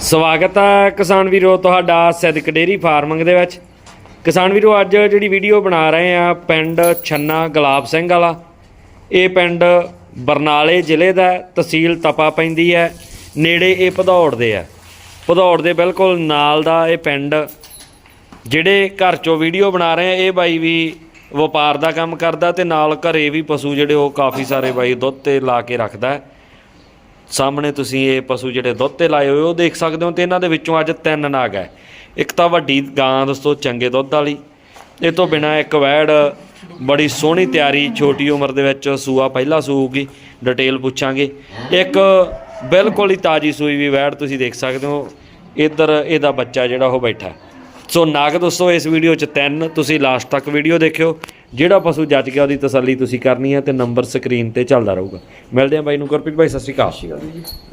ਸਵਾਗਤ ਹੈ ਕਿਸਾਨ ਵੀਰੋ ਤੁਹਾਡਾ ਸਿੱਧਕ ਡੇਰੀ ਫਾਰਮਿੰਗ ਦੇ ਵਿੱਚ। ਕਿਸਾਨ ਵੀਰੋ, ਅੱਜ ਜਿਹੜੀ ਵੀਡੀਓ ਬਣਾ ਰਹੇ ਆ ਪਿੰਡ ਛੰਨਾ ਗੁਲਾਬ ਸਿੰਘ ਵਾਲਾ। ਇਹ ਪਿੰਡ ਬਰਨਾਲੇ ਜ਼ਿਲ੍ਹੇ ਦਾ ਤਹਿਸੀਲ ਤਪਾ ਪੈਂਦੀ ਹੈ, ਨੇੜੇ ਇਹ ਭਦੌੜ ਦੇ ਆ ਭਦੌੜ ਦੇ ਬਿਲਕੁਲ ਨਾਲ ਦਾ ਇਹ ਪਿੰਡ। ਜਿਹੜੇ ਘਰ ਚੋਂ ਵੀਡੀਓ ਬਣਾ ਰਹੇ ਆ, ਇਹ ਬਾਈ ਵੀ ਵਪਾਰ ਦਾ ਕੰਮ ਕਰਦਾ ਤੇ ਨਾਲ ਘਰੇ ਵੀ ਪਸ਼ੂ ਜਿਹੜੇ ਉਹ ਕਾਫੀ ਸਾਰੇ ਬਾਈ ਦੁੱਧ ਤੇ ਲਾ ਕੇ ਰੱਖਦਾ ਹੈ। ਸਾਹਮਣੇ ਤੁਸੀਂ ਇਹ ਪਸ਼ੂ ਜਿਹੜੇ ਦੁੱਧ ਤੇ ਲਾਏ ਹੋਏ, ਉਹ ਦੇਖ ਸਕਦੇ ਹੋ ਤੇ ਇਹਨਾਂ ਦੇ ਵਿੱਚੋਂ ਅੱਜ ਤਿੰਨ ਨਾਗ ਹੈ। ਇੱਕ ਤਾਂ ਵੱਡੀ ਗਾਂ ਦੋਸਤੋ, ਚੰਗੇ ਦੁੱਧ ਵਾਲੀ। ਇਹ ਤੋਂ ਬਿਨਾ ਇੱਕ ਵੈੜ ਬੜੀ ਸੋਹਣੀ ਤਿਆਰੀ ਛੋਟੀ ਉਮਰ ਦੇ ਵਿੱਚ ਸੂਆ ਪਹਿਲਾ ਸੂਊਗੀ, ਡਿਟੇਲ ਪੁੱਛਾਂਗੇ। ਇੱਕ ਬਿਲਕੁਲ ਹੀ ਤਾਜੀ ਸੂਈ ਵੀ ਵੈੜ ਤੁਸੀਂ ਦੇਖ ਸਕਦੇ ਹੋ। ਇੱਧਰ ਇਹਦਾ ਬੱਚਾ ਜਿਹੜਾ ਉਹ ਬੈਠਾ। ਸੋ ਨਾਗ ਦੋਸਤੋ, ਇਸ ਵੀਡੀਓ 'ਚ ਤਿੰਨ, ਤੁਸੀਂ ਲਾਸਟ ਤੱਕ ਵੀਡੀਓ ਦੇਖਿਓ। ਜਿਹੜਾ ਪਸ਼ੂ ਜੱਜ ਗਿਆ ਉਹਦੀ ਤਸੱਲੀ ਤੁਸੀਂ ਕਰਨੀ ਹੈ ਤੇ ਨੰਬਰ ਸਕਰੀਨ ਤੇ ਚੱਲਦਾ ਰਹੂਗਾ। ਮਿਲਦੇ ਹਾਂ ਬਾਈ ਨੂੰ ਗੁਰਪ੍ਰੀਤ ਭਾਈ ਸਤਿ ਸ਼੍ਰੀ ਅਕਾਲ।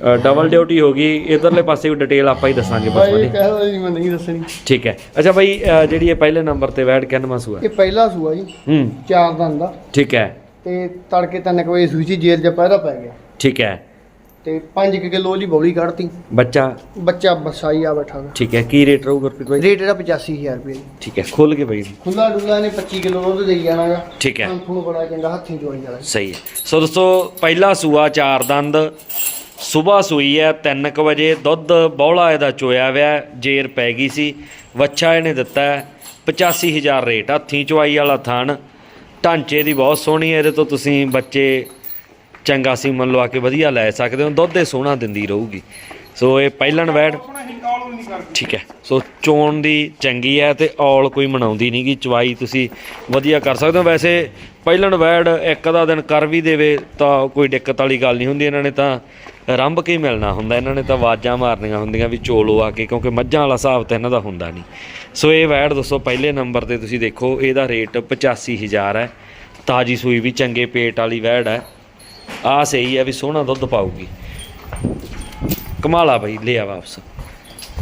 ਅ, ਡਬਲ ਡਿਊਟੀ ਹੋ ਗਈ ਇਧਰਲੇ ਪਾਸੇ ਵੀ ਡਿਟੇਲ ਆਪਾਂ ਹੀ ਦੱਸਾਂਗੇ ਬਸ ਵੱਡੀ ਕਹਿ ਜੀ ਮੈਂ ਨਹੀਂ ਦੱਸਣੀ। ਠੀਕ ਹੈ। ਅੱਛਾ ਬਾਈ ਜਿਹੜੀ ਇਹ ਪਹਿਲੇ ਨੰਬਰ ਤੇ ਵੈਡ ਕਿੰਨਵਾਂ ਸੂਆ? ਇਹ ਪਹਿਲਾ ਸੂਆ ਜੀ। ਹੂੰ। ਚਾਰ ਦੰਦ ਦਾ ਠੀਕ ਹੈ। ਤੇ ਤੜਕੇ ਤਿੰਨ ਕੁ ਵਜੇ ਸੂਚੀ ਜੇਲ੍ਹ 'ਚ ਪਹਿਰਾ ਪੈ ਗਿਆ। ਠੀਕ ਹੈ। ਤੇ 5 ਕਿਲੋ ਦੀ ਬੌਲੀ ਕੱਢਤੀ। ਬੱਚਾ? ਬੱਚਾ ਬਸਾਈ ਆ ਬੈਠਾ ਗਾ ਠੀਕ ਹੈ ਕੀ ਰੇਟ ਰਹੂ ਗੁਰਪ੍ਰੀਤ ਭਾਈ ਰੇਟ ਇਹਦਾ 85000 ਰੁਪਏ ਠੀਕ ਹੈ ਖੁੱਲ ਕੇ ਬਾਈ। ਖੁੱਲਾ ਡੁੱਲਾ ਨੇ 25 ਕਿਲੋ ਦੁੱਧ ਦੇਈ ਜਾਣਾਗਾ। ਠੀਕ ਹੈ। ਤੁਹਾਨੂੰ ਬੜਾ ਚੰਗਾ ਹੱਥੀਂ ਚੋਈ ਜਾਣਾ। ਸਹੀ ਹੈ। ਸੋ ਦੋਸਤੋ ਪਹਿਲਾ ਸੂਆ ਚਾਰ ਦੰਦ। ਸਵੇਰ ਸੂਈ ਹੈ 3:00 ਵਜੇ। ਦੁੱਧ ਬੌਲਾ ਇਹਦਾ ਚੋਇਆ ਹੋਇਆ ਹੈ, ਜੇਰ ਪੈ ਗਈ ਸੀ। ਵੱਛਾ ਇਹਨੇ ਦਿੱਤਾ ਹੈ। 85000 ਰੇਟ ਹੱਥੀਂ ਚਵਾਈ ਵਾਲਾ ਥਣ। ਢਾਂਚੇ ਦੀ ਬਹੁਤ ਸੋਹਣੀ ਹੈ ਇਹਦੇ ਤੋਂ ਤੁਸੀਂ ਬੱਚੇ ਚੰਗਾ ਸੀਮਨ ਲਵਾ ਕੇ ਵਧੀਆ ਲੈ ਸਕਦੇ ਹੋ ਦੁੱਧ ਇਹ ਸੋਹਣਾ ਦਿੰਦੀ ਰਹੂਗੀ। ਸੋ ਇਹ ਪਹਿਲਣ ਵੈੜ ਠੀਕ ਹੈ। ਸੋ ਚੋਣ ਦੀ ਚੰਗੀ ਹੈ ਤੇ ਔਲ ਕੋਈ ਮਨਾਉਂਦੀ ਨਹੀਂਗੀ ਚਵਾਈ ਤੁਸੀਂ ਵਧੀਆ ਕਰ ਸਕਦੇ ਹੋ। ਵੈਸੇ ਪਹਿਲਣ ਵੈੜ ਇੱਕ ਦਾ ਦਿਨ ਕਰ ਵੀ ਦੇਵੇ ਤਾਂ ਕੋਈ ਦਿੱਕਤ ਵਾਲੀ ਗੱਲ ਨਹੀਂ ਹੁੰਦੀ। ਇਹਨਾਂ ਨੇ ਤਾਂ ਰੰਭ ਕੇ ਮਿਲਣਾ ਹੁੰਦਾ। ਇਹਨਾਂ ਨੇ ਤਾਂ ਆਵਾਜ਼ਾਂ ਮਾਰਨੀਆਂ ਹੁੰਦੀਆਂ ਵੀ ਚੋਲੋ ਆ ਕੇ ਕਿਉਂਕਿ ਮੱਝਾਂ ਵਾਲਾ ਹਿਸਾਬ ਤਾਂ ਇਹਨਾਂ ਦਾ ਹੁੰਦਾ ਨਹੀਂ। ਸੋ ਇਹ ਵੈੜ ਦੋਸਤੋ ਪਹਿਲੇ ਨੰਬਰ ਤੇ ਤੁਸੀਂ ਦੇਖੋ ਇਹਦਾ ਰੇਟ 85000 ਹੈ। ਤਾਜੀ ਸੂਈ ਵੀ ਚੰਗੇ ਪੇਟ ਵਾਲੀ ਵੈੜ ਹੈ। ਆਸ ਇਹੀ ਹੈ ਵੀ ਸੋਹਣਾ ਦੁੱਧ ਪਾਊਗੀ। ਕਮਾਲਾ ਬਈ, ਲਿਆ ਵਾਪਸ।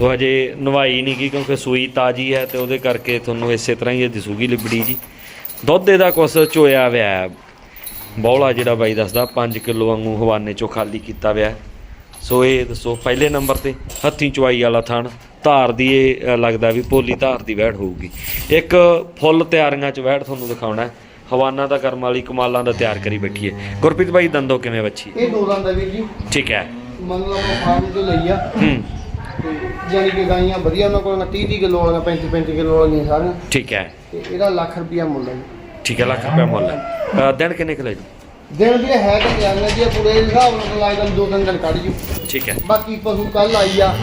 ਉਹ ਹਜੇ ਨਵਾਈ ਨਹੀਂ ਗਈ ਕਿਉਂਕਿ ਸੂਈ ਤਾਜੀ ਹੈ ਤੇ ਉਹਦੇ ਕਰਕੇ ਤੁਹਾਨੂੰ ਇਸੇ ਤਰ੍ਹਾਂ ਹੀ ਇਹ ਦਿਸੂਗੀ ਲਿਬੜੀ ਜੀ। ਦੁੱਧ ਇਹਦਾ ਕੁਛ ਚੋਇਆ ਹੋਇਆ ਹੈ। ਬੌਲਾ ਜਿਹੜਾ ਬਾਈ ਦੱਸਦਾ 5 ਕਿਲੋ ਵਾਂਗੂ ਹਵਾਨੇ ਚੋਂ ਖਾਲੀ ਕੀਤਾ ਹੋਇਆ ਸੋ ਇਹ ਦੱਸੋ, ਪਹਿਲੇ ਨੰਬਰ ਤੇ ਹੱਥੀਂ ਚੁਆਈ ਵਾਲਾ ਥਣ ਧਾਰ ਦੀ ਇਹ ਲੱਗਦਾ ਵੀ ਪੋਲੀ ਧਾਰ ਦੀ ਵਹਿੜ ਹੋਊਗੀ। ਇੱਕ ਫੁੱਲ ਤਿਆਰੀਆਂ ਚ ਵਹਿੜ ਤੁਹਾਨੂੰ ਦਿਖਾਉਣਾ ਹਵਾਨਾ ਦਾ ਕਰਮ ਵਾਲੀ ਕਮਾਲਾਂ ਦਾ ਤਿਆਰ ਕਰੀ ਬੈਠੀ ਹੈ। ਗੁਰਪ੍ਰੀਤ ਬਾਈ ਦੰਦੋ ਕਿਵੇਂ ਬੱਚੀ? ਇਹ ਦੋ ਦੰਦ ਆ ਵੀਰ ਜੀ। ਠੀਕ ਹੈ। ਮੰਨ ਲਓ ਆਪਾਂ ਫਾਰਮ ਤੋਂ ਲਈ ਆ। ਹੂੰ। ਤੇ ਜਾਨੀ ਕਿ ਗਾਈਆਂ ਵਧੀਆ ਉਹਨਾਂ ਕੋਲ 30 30 ਕਿਲੋ ਵਾਲੀਆਂ 35 35 ਕਿਲੋ ਵਾਲੀਆਂ ਸਾਰੀਆਂ। ਠੀਕ ਹੈ। ਤੇ ਇਹਦਾ ਲੱਖ ਰੁਪਿਆ ਮੁੱਲ ਹੈ। ਜੀ ਠੀਕ ਹੈ ਲੱਖ ਰੁਪਏ ਮੁੱਲ ਹੈ। ਅ, ਦਿਨ ਕਿੰਨੇ ਕੁ ਲੈ ਜੀ? ਦਿਨ ਦੀ ਹੈ ਕਿ ਤਿਆਰੀਆਂ ਜੀ ਪੂਰੇ ਹਿਸਾਬ ਨਾਲ ਲੱਗਦਾ ਦੋ ਤਿੰਨ ਦਿਨ ਕੱਢ ਜੂ। ਠੀਕ ਹੈ। ਬਾਕੀ ਪਸ਼ੂ ਕੱਲ ਆਈ ਆ।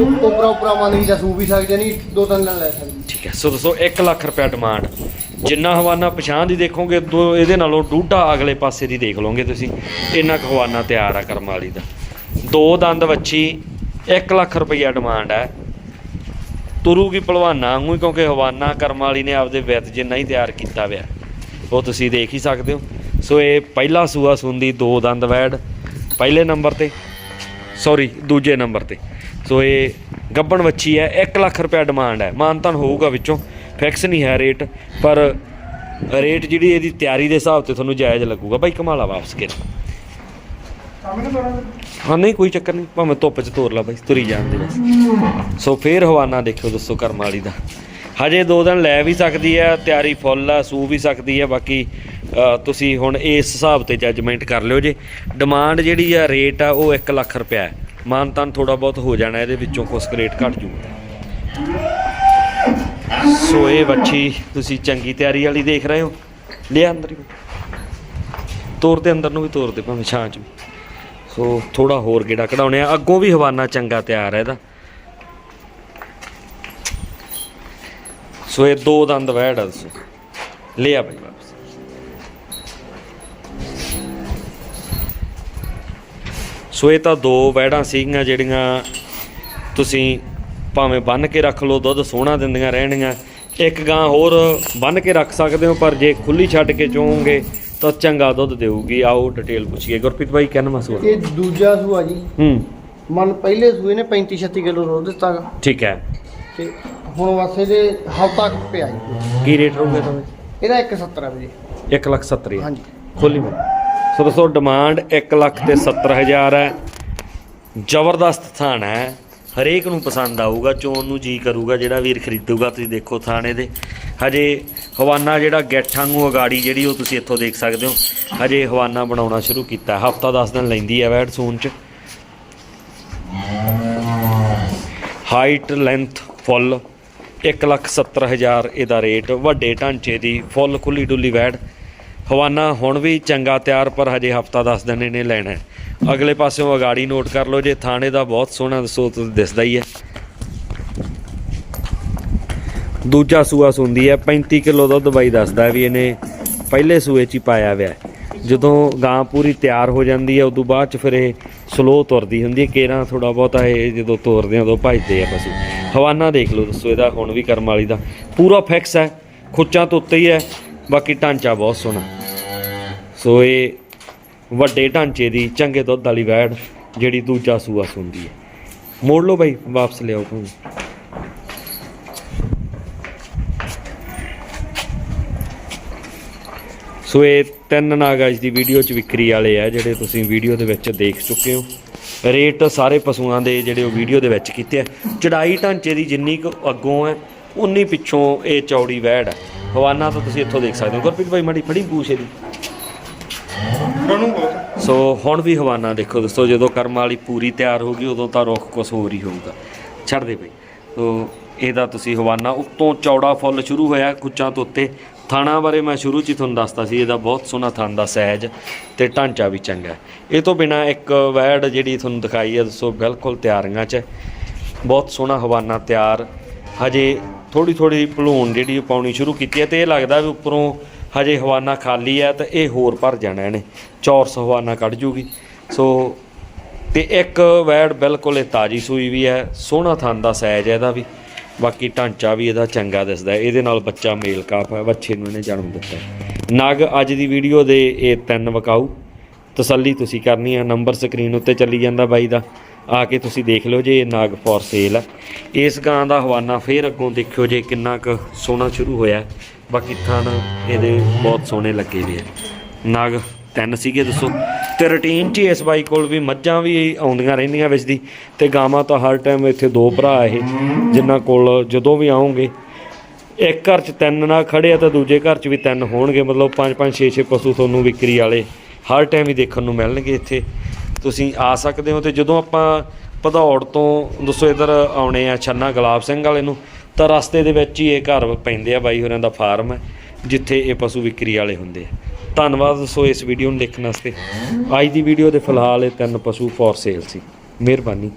ਉਪਰਾ ਉਪਰਾ ਮੰਨ ਨਹੀਂ ਸੂ ਵੀ ਸਕਦੇ ਨਹੀਂ ਦੋ ਤਿੰਨ ਦਿਨ ਲੈ ਸਕਦੇ। ਠੀਕ ਹੈ। ਸੋ ਦੱਸੋ 1 ਲੱਖ ਰੁਪਏ ਡਿਮਾਂਡ ਜਿੰਨਾ ਹਵਾਨਾ ਪਛਾਣ ਦੀ ਦੇਖੋਗੇ, ਦੋ ਇਹਦੇ ਨਾਲੋਂ ਡੂਢਾ ਅਗਲੇ ਪਾਸੇ ਦੀ ਦੇਖ ਲਓਗੇ ਤੁਸੀਂ। ਇੰਨਾ ਕੁ ਹਵਾਨਾ ਤਿਆਰ ਆ ਕਰਮ ਵਾਲੀ ਦਾ। ਦੋ ਦੰਦ ਵੱਛੀ 1 ਲੱਖ ਰੁਪਈਆ ਡਿਮਾਂਡ ਹੈ। ਤੁਰੂਗੀ ਭਲਵਾਨਾ ਵਾਂਗੂ ਹੀ ਕਿਉਂਕਿ ਹਵਾਨਾ ਕਰਮ ਵਾਲੀ ਨੇ ਆਪਦੇ ਵਿੱਤ ਜਿੰਨਾ ਹੀ ਤਿਆਰ ਕੀਤਾ ਹੋਇਆ। ਉਹ ਤੁਸੀਂ ਦੇਖ ਹੀ ਸਕਦੇ ਹੋ। ਸੋ ਇਹ ਪਹਿਲਾ ਸੂਆ ਸੁੰਦੀ ਦੋ ਦੰਦ ਵੈੜ, ਪਹਿਲੇ ਨੰਬਰ ਤੇ, ਸੌਰੀ, ਦੂਜੇ ਨੰਬਰ ਤੇ। ਸੋ ਇਹ ਗੱਬਣ ਵੱਛੀ ਹੈ 1 ਲੱਖ ਰੁਪਏ ਡਿਮਾਂਡ ਹੈ। ਮਾਨਤਨ ਹੋਊਗਾ ਵਿੱਚੋਂ ਫਿਕਸ ਨਹੀਂ ਹੈ ਰੇਟ ਪਰ ਰੇਟ ਜਿਹੜੀ ਇਹਦੀ ਤਿਆਰੀ ਦੇ ਹਿਸਾਬ ਤੇ ਤੁਹਾਨੂੰ ਜਾਇਜ਼ ਲੱਗੂਗਾ। ਬਾਈ ਕਮਾਲਾ ਵਾਪਸ ਕੇ। ਹਾਂ, ਨਹੀਂ, ਕੋਈ ਚੱਕਰ ਨਹੀਂ। ਭਾਵੇਂ ਧੁੱਪ 'ਚ ਤੋਰ ਲਾ ਬਾਈ, ਤੁਰੀ ਜਾਣ ਦੇ ਬਸ। ਸੋ ਫੇਰ ਹਵਾਨਾ ਦੇਖਿਓ ਦੱਸੋ ਕਰਮ ਵਾਲੀ ਦਾ। ਹਜੇ ਦੋ ਦਿਨ ਲੈ ਵੀ ਸਕਦੀ ਹੈ, ਤਿਆਰੀ ਫੁੱਲ ਆ, ਸੂ ਵੀ ਸਕਦੀ ਹੈ, ਬਾਕੀ ਤੁਸੀਂ ਹੁਣ ਇਸ ਹਿਸਾਬ ਤੇ ਜੱਜਮੈਂਟ ਕਰ ਲਿਓ ਜੇ। ਡਿਮਾਂਡ ਜਿਹੜੀ ਆ ਰੇਟ ਆ, ਉਹ 1 ਲੱਖ ਰੁਪਇਆ ਹੈ। ਮਾਨਤਾਨ ਥੋੜਾ ਬਹੁਤ ਹੋ ਜਾਣਾ, ਇਹਦੇ ਵਿੱਚੋਂ ਕੁਛ ਕੁ ਰੇਟ ਘਟ ਜੂਗਾ। ਸੋ ਇਹ ਵੱਛੀ ਤੁਸੀਂ ਚੰਗੀ ਤਿਆਰੀ ਵਾਲੀ ਦੇਖ ਰਹੇ ਹੋ। ਲਿਆ ਅੰਦਰ ਹੀ। ਤੋਰ ਦੇ ਅੰਦਰ ਨੂੰ ਵੀ ਤੋਰ ਦੇ ਭਾਵੇਂ ਛਾਂ ਚ ਵੀ। ਸੋ ਥੋੜਾ ਹੋਰ ਗੇੜਾ ਕਢਾਉਣੇ ਆ। ਅੱਗੋਂ ਵੀ ਹਵਾਨਾ ਚੰਗਾ ਤਿਆਰ ਹੈ ਇਹਦਾ। ਸੋ ਇਹ ਦੋ ਦੰਦ ਵੈੜ ਆ ਤੁਸੀਂ। ਲਿਆ ਭਾਈ ਵਾਪਸ। ਸੋ ਇਹ ਤਾਂ ਦੋ ਵੈੜਾਂ ਸੀਗੀਆਂ ਜਿਹੜੀਆਂ ਤੁਸੀਂ ਭਾਵੇਂ ਬੰਨ ਕੇ ਰੱਖ ਲਓ ਦੁੱਧ ਸੋਹਣਾ ਦਿੰਦੀਆਂ ਰਹਿਣਗੀਆਂ ਇੱਕ ਗਾਂ ਹੋਰ ਬੰਨ ਕੇ ਰੱਖ ਸਕਦੇ ਹੋ ਪਰ ਜੇ ਖੁੱਲੀ ਛੱਡ ਕੇ ਚੋਵੋਗੇ ਤਾਂ ਚੰਗਾ ਦੁੱਧ ਦੇਊਗੀ। ਆਓ ਡਿਟੇਲ ਪੁੱਛੀਏ। ਗੁਰਪ੍ਰੀਤ ਭਾਈ ਕਹਿਣਾ ਮਸੂਆ ਇਹ ਦੂਜਾ ਸੂਆ ਜੀ। ਹੂੰ। ਮਨ ਪਹਿਲੇ ਸੂਏ ਨੇ 35 36 ਕਿਲੋ ਦੁੱਧ ਦਿੱਤਾ ਗਾ ਠੀਕ ਹੈ। ਤੇ ਹੁਣ ਵਾਸਤੇ ਦੇ ਹਫਤਾ ਕੁ ਪਿਆ ਜੀ। ਕੀ ਰੇਟ ਰਹੂਗਾ ਤਾਂ ਇਹਦਾ 170 ਹੈ ਜੀ 1 ਲੱਖ 70 ਹਜ਼ਾਰ। ਹਾਂਜੀ। ਖੋਲੀ ਮੈਂ ਸੋ ਦੋਸਤੋ ਡਿਮਾਂਡ 1 ਲੱਖ ਤੇ 70 ਹਜ਼ਾਰ ਹੈ। ਜ਼ਬਰਦਸਤ ਥਾਨ ਹੈ। ਹਰੇਕ ਨੂੰ ਪਸੰਦ ਆਊਗਾ, ਚੋਣ ਨੂੰ ਜੀ ਕਰੂਗਾ, ਜਿਹੜਾ ਵੀਰ ਖਰੀਦੂਗਾ, ਤੁਸੀਂ ਦੇਖੋ ਥਾਣੇ ਦੇ। ਹਜੇ ਹਵਾਨਾ ਜਿਹੜਾ ਗੈਠਾਂ ਨੂੰ ਅਗਾੜੀ ਜਿਹੜੀ ਉਹ ਤੁਸੀਂ ਇੱਥੋਂ ਦੇਖ ਸਕਦੇ ਹੋ। ਹਜੇ ਹਵਾਨਾ ਬਣਾਉਣਾ ਸ਼ੁਰੂ ਕੀਤਾ। ਹਫਤਾ 10 ਦਿਨ ਲੈਂਦੀ ਹੈ ਵੈਟ ਸੂਨ ਚ। ਹਾਈਟ, ਲੈਂਥ, ਫੁੱਲ 170000 ਇਹਦਾ ਰੇਟ। ਵੱਡੇ ਢਾਂਚੇ ਦੀ ਫੁੱਲ ਖੁੱਲੀ ਡੁੱਲੀ ਵੈੜ ਹਵਾਨਾ ਹੁਣ ਵੀ ਚੰਗਾ ਤਿਆਰ, ਪਰ ਹਜੇ ਹਫਤਾ 10 ਦਿਨ ਇਹਨੇ ਲੈਣਾ ਹੈ। ਅਗਲੇ ਪਾਸਿਓਂ ਅਗਾੜੀ ਨੋਟ ਕਰ ਲਓ ਜੇ ਥਾਣੇ ਦਾ ਬਹੁਤ ਸੋਹਣਾ ਦੱਸੋ ਦਿਸਦਾ ਹੀ ਹੈ। ਦੂਜਾ ਸੂਆ ਸੁੰਦੀ ਹੈ 35 ਕਿਲੋ ਦੁੱਧ ਬਾਈ ਦੱਸਦਾ ਵੀ ਇਹਨੇ ਪਹਿਲੇ ਸੂਏ 'ਚ ਹੀ ਪਾਇਆ ਹੋਇਆ ਜਦੋਂ ਗਾਂ ਪੂਰੀ ਤਿਆਰ ਹੋ ਜਾਂਦੀ ਹੈ, ਉਦੋਂ ਬਾਅਦ 'ਚ ਫਿਰ ਇਹ ਸਲੋ ਤੁਰਦੀ ਹੁੰਦੀ ਹੈ। ਕੇਰਾਂ ਥੋੜਾ ਬਹੁਤਾ ਇਹ ਜਦੋਂ ਤੋਰਦੇ ਆ, ਉਦੋਂ ਭੱਜਦੇ ਆ ਪਸ਼ੂ। ਹਵਾਨਾ ਦੇਖ ਲਓ ਦੱਸੋ, ਇਹਦਾ ਹੁਣ ਵੀ ਕਰਮ ਵਾਲੀ ਦਾ। ਪੂਰਾ ਫਿਕਸ ਹੈ, ਖੁੱਚਾਂ ਤੋਂ ਉੱਤੇ ਹੀ ਹੈ, ਬਾਕੀ ਢਾਂਚਾ ਬਹੁਤ ਸੋਹਣਾ। ਸੋ ਇਹ ਵੱਡੇ ਢਾਂਚੇ ਦੀ ਚੰਗੇ ਦੁੱਧ ਵਾਲੀ ਵੈੜ ਜਿਹੜੀ ਦੂਜਾ ਸੂਆ ਸੁੰਦੀ ਹੈ। ਮੋੜ ਲਓ ਬਾਈ, ਵਾਪਸ ਲਿਆਓ ਭਾਵੇਂ ਸੋ ਇਹ ਤਿੰਨ ਨਾਗ ਦੀ ਵੀਡੀਓ ਚ ਵਿਕਰੀ ਵਾਲੇ ਆ, ਜਿਹੜੇ ਤੁਸੀਂ ਵੀਡੀਓ ਦੇ ਵਿੱਚ ਦੇਖ ਚੁੱਕੇ ਹੋ। ਰੇਟ ਸਾਰੇ ਪਸ਼ੂਆਂ ਦੇ ਜਿਹੜੇ ਉਹ ਵੀਡੀਓ ਦੇ ਵਿੱਚ ਕੀਤੇ ਆ। ਚੜਾਈ ਢਾਂਚੇ ਦੀ ਜਿੰਨੀ ਕੁ ਅੱਗੋਂ ਹੈ, ਉਨੀ ਪਿੱਛੋਂ ਇਹ ਚੌੜੀ ਵੈੜ ਹੈ। ਹਵਾਨਾ ਤਾਂ ਤੁਸੀਂ ਇੱਥੋਂ ਦੇਖ ਸਕਦੇ ਹੋ। ਗੁਰਪ੍ਰੀਤ ਭਾਈ ਮਾੜੀ ਫੜੀ ਪੂਛ ਇਹਦੀ ਸੋ ਹੁਣ ਵੀ ਹਵਾਨਾ ਦੇਖੋ ਦੋਸਤੋ, ਜਦੋਂ ਕਰਮ ਵਾਲੀ ਪੂਰੀ ਤਿਆਰ ਹੋ ਗਈ, ਉਦੋਂ ਤਾਂ ਰੁੱਖ ਕੁਛ ਹੋਰ ਹੀ ਹੋਊਗਾ। ਛੱਡ ਦੇ ਬਈ। ਸੋ ਇਹਦਾ ਤੁਸੀਂ ਹਵਾਨਾ ਉੱਤੋਂ ਚੌੜਾ ਫੁੱਲ ਸ਼ੁਰੂ ਹੋਇਆ ਕੁੱਚਾਂ ਤੋਂ ਉੱਤੇ। ਥਾਣਾ ਬਾਰੇ ਮੈਂ ਸ਼ੁਰੂ 'ਚ ਹੀ ਤੁਹਾਨੂੰ ਦੱਸਤਾ ਸੀ, ਇਹਦਾ ਬਹੁਤ ਸੋਹਣਾ ਥਣ ਦਾ ਸਾਈਜ਼ ਤੇ ਢਾਂਚਾ ਵੀ ਚੰਗਾ। ਇਹ ਤੋਂ ਬਿਨਾ ਇੱਕ ਵੈੜ ਜਿਹੜੀ ਤੁਹਾਨੂੰ ਦਿਖਾਈ ਹੈ ਦੱਸੋ ਬਿਲਕੁਲ ਤਿਆਰੀਆਂ 'ਚ। ਬਹੁਤ ਸੋਹਣਾ ਹਵਾਨਾ ਤਿਆਰ। ਹਜੇ ਥੋੜੀ ਥੋੜੀ ਭਲੂਣ ਜਿਹੜੀ ਉਹ ਪਾਉਣੀ ਸ਼ੁਰੂ ਕੀਤੀ ਹੈ ਤੇ ਇਹ ਲੱਗਦਾ ਵੀ ਉੱਪਰੋਂ ਹਜੇ ਹਵਾਨਾ ਖਾਲੀ ਹੈ ਤਾਂ ਇਹ ਹੋਰ ਭਰ ਜਾਣਾ ਇਹਨੇ। ਚੌਰਸ ਹਵਾਨਾ ਕੱਢ ਜੂਗੀ। ਸੋ, ਤੇ ਇੱਕ ਵੈੜ ਬਿਲਕੁਲ ਇਹ ਤਾਜੀ ਸੂਈ ਵੀ ਹੈ, ਸੋਹਣਾ ਥਣ ਦਾ ਸਾਈਜ਼ ਹੈ ਇਹਦਾ ਵੀ। ਬਾਕੀ ਢਾਂਚਾ ਵੀ ਇਹਦਾ ਚੰਗਾ ਦਿਸਦਾ ਇਹਦੇ ਨਾਲ ਬੱਚਾ ਮੇਲ ਕਾਫ ਹੈ ਬੱਚੇ ਨੂੰ ਇਹਨੇ ਜਨਮ ਦਿੱਤਾ ਹੈ। ਨਗ, ਅੱਜ ਦੀ ਵੀਡੀਓ ਦੇ ਇਹ ਤਿੰਨ ਵਕਾਊ। ਤਸੱਲੀ ਤੁਸੀਂ ਕਰਨੀ ਆ ਨੰਬਰ ਸਕਰੀਨ ਉੱਤੇ ਚੱਲੀ ਜਾਂਦਾ ਬਾਈ ਦਾ। ਆ ਕੇ ਤੁਸੀਂ ਦੇਖ ਲਓ ਜੇ ਇਹ ਨਾਗ ਫॉर ਸੇਲ ਹੈ। ਇਸ ਗਾਂ ਦਾ ਹਵਾਨਾ ਫੇਰ ਅੱਗੋਂ ਦੇਖਿਓ ਜੇ ਕਿੰਨਾ ਕੁ ਸੋਹਣਾ ਸ਼ੁਰੂ ਹੋਇਆ। ਬਾਕੀ ਥਣ ਇਹਦੇ ਬਹੁਤ ਸੋਹਣੇ ਲੱਗੇ ਹੋਏ ਆ। ਨਗ, ਤਿੰਨ ਸੀਗੇ ਦੱਸੋ। ਤੇ ਰੂਟੀਨ 'ਚ ਹੀ ਇਸ ਬਾਈ ਕੋਲ ਵੀ ਮੱਝਾਂ ਵੀ ਆਉਂਦੀਆਂ ਰਹਿੰਦੀਆਂ ਵਿੱਚ ਦੀ। ਤੇ ਗਾਵਾਂ ਤਾਂ ਹਰ ਟਾਈਮ ਇੱਥੇ ਦੋ ਭਰਾ ਇਹ, ਜਿਨ੍ਹਾਂ ਕੋਲ ਜਦੋਂ ਵੀ ਆਉਂਗੇ, ਇੱਕ ਘਰ 'ਚ ਤਿੰਨ ਨਾ ਖੜੇ ਆ ਤਾਂ ਦੂਜੇ ਘਰ 'ਚ ਵੀ ਤਿੰਨ ਹੋਣਗੇ। ਮਤਲਬ ਪੰਜ ਪੰਜ, ਛੇ ਛੇ ਪਸ਼ੂ ਤੁਹਾਨੂੰ ਵਿਕਰੀ ਵਾਲੇ ਹਰ ਟਾਈਮ ਹੀ ਦੇਖਣ ਨੂੰ ਮਿਲਣਗੇ ਇੱਥੇ। ਤੁਸੀਂ ਆ ਸਕਦੇ ਹੋ ਤੇ ਜਦੋਂ ਆਪਾਂ ਭਦੌੜ ਤੋਂ, ਦੱਸੋ ਇਧਰ ਆਉਣੇ ਆ ਛੰਨਾ ਗੁਲਾਬ ਸਿੰਘ ਵਾਲੇ ਨੂੰ ਤਾਂ ਰਸਤੇ ਦੇ ਵਿੱਚ ਹੀ ਇਹ ਘਰ ਪੈਂਦੇ ਆ ਬਾਈ ਹੋਰਾਂ ਦਾ ਫਾਰਮ ਹੈ ਜਿੱਥੇ ਇਹ ਪਸ਼ੂ ਵਿਕਰੀ ਵਾਲੇ ਹੁੰਦੇ ਆ। ਧੰਨਵਾਦ ਸੋ ਇਸ ਵੀਡੀਓ ਨੂੰ ਦੇਖਣ ਵਾਸਤੇ। ਅੱਜ ਦੀ ਵੀਡੀਓ ਦੇ ਫਿਲਹਾਲ ਇਹ ਤਿੰਨ ਪਸ਼ੂ ਫੋਰ ਸੇਲ ਸੀ। ਮਿਹਰਬਾਨੀ।